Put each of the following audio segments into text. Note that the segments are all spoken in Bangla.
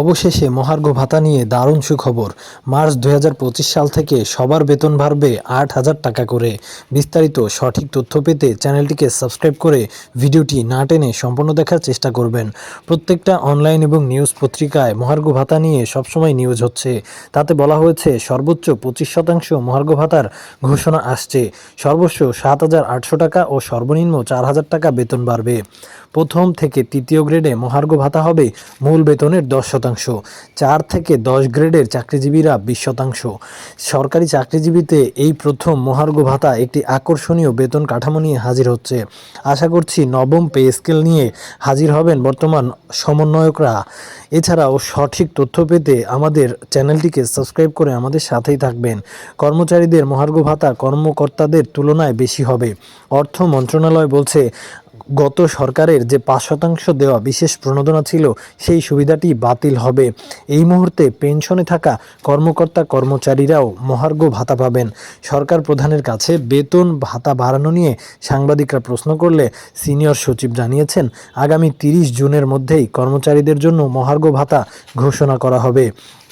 অবশেষে মহার্ঘ ভাতা নিয়ে দারুণ সুখবর। মার্চ দু হাজার পঁচিশ সাল থেকে সবার বেতন বাড়বে আট হাজার টাকা করে। বিস্তারিত সঠিক তথ্য পেতে চ্যানেলটিকে সাবস্ক্রাইব করে ভিডিওটি না টেনে সম্পূর্ণ দেখার চেষ্টা করবেন। প্রত্যেকটা অনলাইন এবং নিউজ পত্রিকায় মহার্ঘ ভাতা নিয়ে সবসময় নিউজ হচ্ছে। তাতে বলা হয়েছে, সর্বোচ্চ পঁচিশ শতাংশ মহার্ঘ ভাতার ঘোষণা আসছে। সর্বোচ্চ সাত হাজার আটশো টাকা ও সর্বনিম্ন চার হাজার টাকা বেতন বাড়বে। প্রথম থেকে তৃতীয় গ্রেডে মহার্ঘ ভাতা হবে মূল বেতনের দশ শতাংশ। চার থেকে দশ গ্রেডের চাকরিজীবীরা বিশ শতাংশ। সরকারি চাকরিজীবীতে এই প্রথম মহার্ঘ ভাতা একটি আকর্ষণীয় বেতন কাঠামো নিয়ে হাজির হচ্ছে। আশা করছি নবম পে স্কেল নিয়ে হাজির হবেন বর্তমান সমন্বয়করা। এছাড়াও সঠিক তথ্য পেতে আমাদের চ্যানেলটিকে সাবস্ক্রাইব করে আমাদের সাথেই থাকবেন। কর্মচারীদের মহার্ঘ ভাতা কর্মকর্তাদের তুলনায় বেশি হবে। অর্থ মন্ত্রণালয় বলছে গত সরকারের যে পাঁচ শতাংশ দেওয়া বিশেষ প্রণোদনা ছিল, সেই সুবিধাটি বাতিল হবে। এই মুহূর্তে পেনশনে থাকা কর্মকর্তা কর্মচারীরাও মহার্ঘ ভাতা পাবেন। সরকার প্রধানের কাছে বেতন, ভাতা বাড়ানো নিয়ে সাংবাদিকরা প্রশ্ন করলে সিনিয়র সচিব জানিয়েছেন, আগামী তিরিশ জুনের মধ্যেই কর্মচারীদের জন্য মহার্ঘ ভাতা ঘোষণা করা হবে।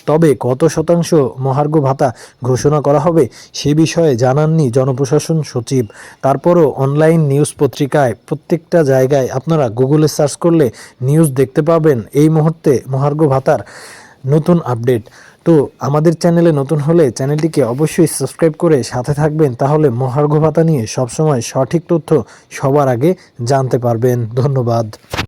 তবে কত শতাংশ মহার্ঘ ভাতা ঘোষণা করা হবে সে বিষয়ে জানাননি জনপ্রশাসন সচিব। তারপরও অনলাইন নিউজ পত্রিকায় প্রত্যেকটা জায়গায় আপনারা গুগলে সার্চ করলে নিউজ দেখতে পাবেন এই মুহূর্তে মহার্ঘ ভাতার নতুন আপডেট। তো আমাদের চ্যানেলে নতুন হলে চ্যানেলটিকে অবশ্যই সাবস্ক্রাইব করে সাথে থাকবেন, তাহলে মহার্ঘ ভাতা নিয়ে সবসময় সঠিক তথ্য সবার আগে জানতে পারবেন। ধন্যবাদ।